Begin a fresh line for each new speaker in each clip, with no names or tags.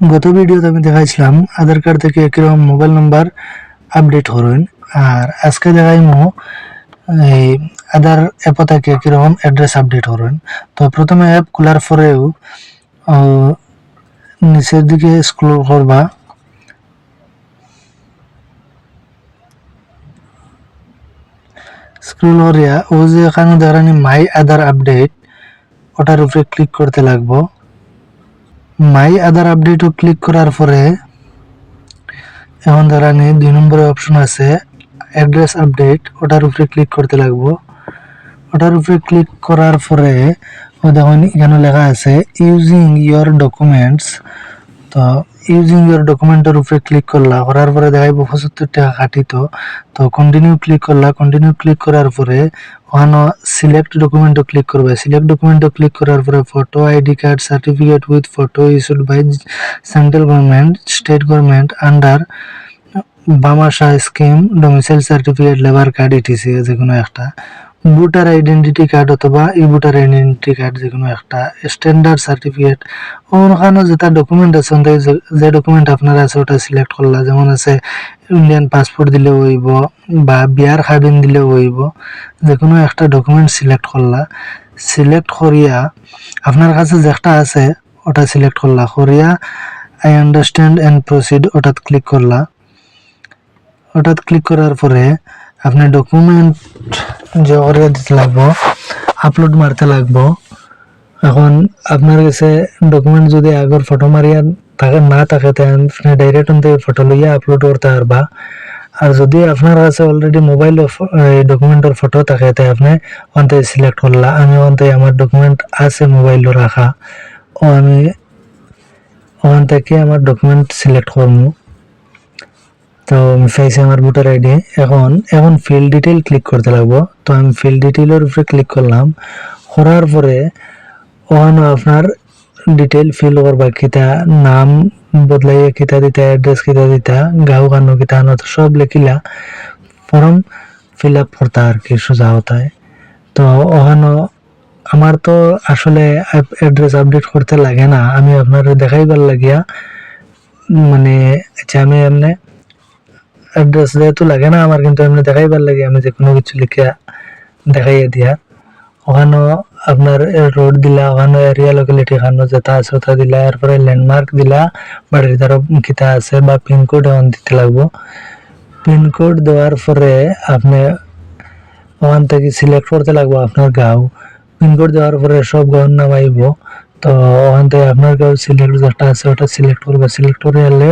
গত ভিডিওতে আমি দেখাইছিলাম আধার কার্ড থেকে কীরকম মোবাইল নাম্বার আপডেট করুন আর আজকে দেখাইমু, এই আধার অ্যাপ থেকে কীরকম অ্যাড্রেস আপডেট করুন তো প্রথমে অ্যাপ খোলার পরেও নিচের দিকে স্ক্রল করবা। স্ক্রল করিয়া, ও যে এখানে দেখানি মাই আধার আপডেট ওটার উপরে ক্লিক করতে লাগবো। মাই আদার আপডেটও ক্লিক করার পরে এখন দাঁড়ানি দুই নম্বরে অপশন আছে অ্যাড্রেস আপডেট ওটার উপরে ক্লিক করতে লাগবো। ওটার উপরে ক্লিক করার পরে দেখুন এখানে লেখা আছে ইউজিং ইয়োর ডকুমেন্টস তো ইউজিং ইয়োর ডকুমেন্টের উপরে ক্লিক করলা, করার পরে দেখাইব পঁচাত্তর টাকা কাটিত তো। কন্টিনিউ ক্লিক করলা কন্টিনিউ ক্লিক করার পরে ওখানে সিলেক্ট ডকুমেন্টও ক্লিক করবে। সিলেক্ট ডকুমেন্টও ক্লিক করার পরে photo ID card certificate with photo issued by central government state government under বামাশা scheme domicile certificate labour card ETC যে কোনো একটা। ভোটার আইডেন্টিটি কার্ড অথবা ই ভোটার আইডেন্টিটি কার্ড যে কোনো একটা স্ট্যান্ডার্ড সার্টিফিকেট ওখানে যেটা ডকুমেন্ট আছে যে- ডকুমেন্ট আপনার আছে, ওটা সিলেক্ট করলা। যেমন আছে ইন্ডিয়ান পাসপোর্ট দিলেও হইব বা বিয়ার কার্ডিন দিলেও হইব যে কোনো একটা ডকুমেন্ট সিলেক্ট করলা। সিলেক্ট করিয়া আপনার কাছে যেটা আছে, ওটা সিলেক্ট করলা। করিয়া আই আন্ডারস্ট্যান্ড অ্যান্ড প্রসিড ওটাত ক্লিক করলা। ওটাত ক্লিক করার পরে আপনি ডকুমেন্ট যে করে দিতে লাগবো আপলোড মারতে লাগবো, এখন আপনার কাছে ডকুমেন্ট যদি আগের ফটো মারিয়া থাকে, না থাকে তাহলে ডাইরেক্ট থেকে ফটো লইয়া আপলোড করতে পারবা আর যদি আপনার কাছে অলরেডি মোবাইল ডকুমেন্টের ফটো থাকে তাই আপনি থেকে সিলেক্ট করলা আমি থেকে আমার ডকুমেন্ট আছে মোবাইল রাখা ও আমি ওখান থেকে আমার ডকুমেন্ট সিলেক্ট করব তো পাইছি আমার ভোটার আইডি এখন এখন ফিল ডিটেইল ক্লিক করতে লাগবো। তো আমি ফিল ডিটেইলের উপরে ক্লিক করলাম। করার পরে, ওখানে আপনার ডিটেল ফিল করবা কিতা, নাম বদলাইয়া কিতা দিতা অ্যাড্রেস কিতা দিতা গাঁও কানো কিতা আনো তো সব লিখিলা। ফর্ম ফিল আপ করতা আর কি, সোজা হতায়। তো ওখানে আমার তো আসলে অ্যাড্রেস আপডেট করতে লাগে না। আমি আপনার দেখাইবার লাগিয়া মানে আচ্ছা আমি এমনি অ্যাড্রেস যেহেতু লাগে না আমার, কিন্তু এমনি দেখাইবার লাগে, আমি যে কোনো কিছু লিখে দেখাইয়া দিয়া। ওখানে আপনার রোড দিলা, ওখানে এরিয়া লোকালিটি খানো যেটা আছে ওটা দিলা, এরপরে ল্যান্ডমার্ক দিলা, বাড়ির দ্বারা কিতা আছে বা পিনকোড এখন দিতে লাগবো। পিনকোড দেওয়ার পরে আপনি ওখান থেকে সিলেক্ট করতে লাগবো আপনার গাঁও। পিনকোড দেওয়ার পরে সব গাঁওর নাম আইব। তো ওখান থেকে আপনার গাঁও সিলেক্ট যেটা আছে ওটা সিলেক্ট করবে। সিলেক্ট করে এলে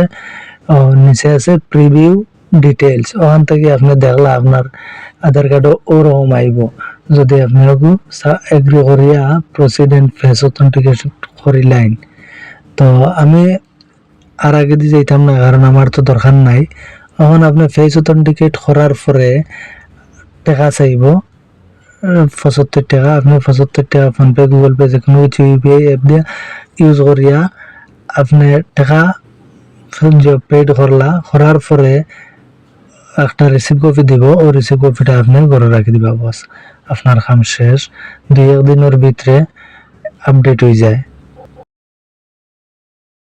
নিচে আছে প্রিভিউ ডিটেলস ওখান থেকে আপনি দেখলা আপনার আধার কার্ডও ওরকম আইব। যদি আপনাকে এগ্রি করিয়া প্রসিডেন্ট ফেস অথেন্টিকেশন করিলাইন তো আমি আর আগে দিয়ে যাইতাম না, কারণ আমার তো দরকার নাই। এখন আপনি ফেস অথেন্টিকেট করার পরে টাকা চাইব। পঁচাত্তর টাকা, আপনি পঁচাত্তর টাকা ফোনপে গুগল পে যে কোনো কিছু ইউপিআই অ্যাপ দিয়ে ইউজ করিয়া আপনি টাকা পেড করলা, করার পরে একটা রিসিভ কপি দিব, ও রিসিভ কপিটা আপনি ঘরে রাখি দিবা বস আপনার কাম শেষ। দুই একদিনের ভিতরে আপডেট হয়ে যায়।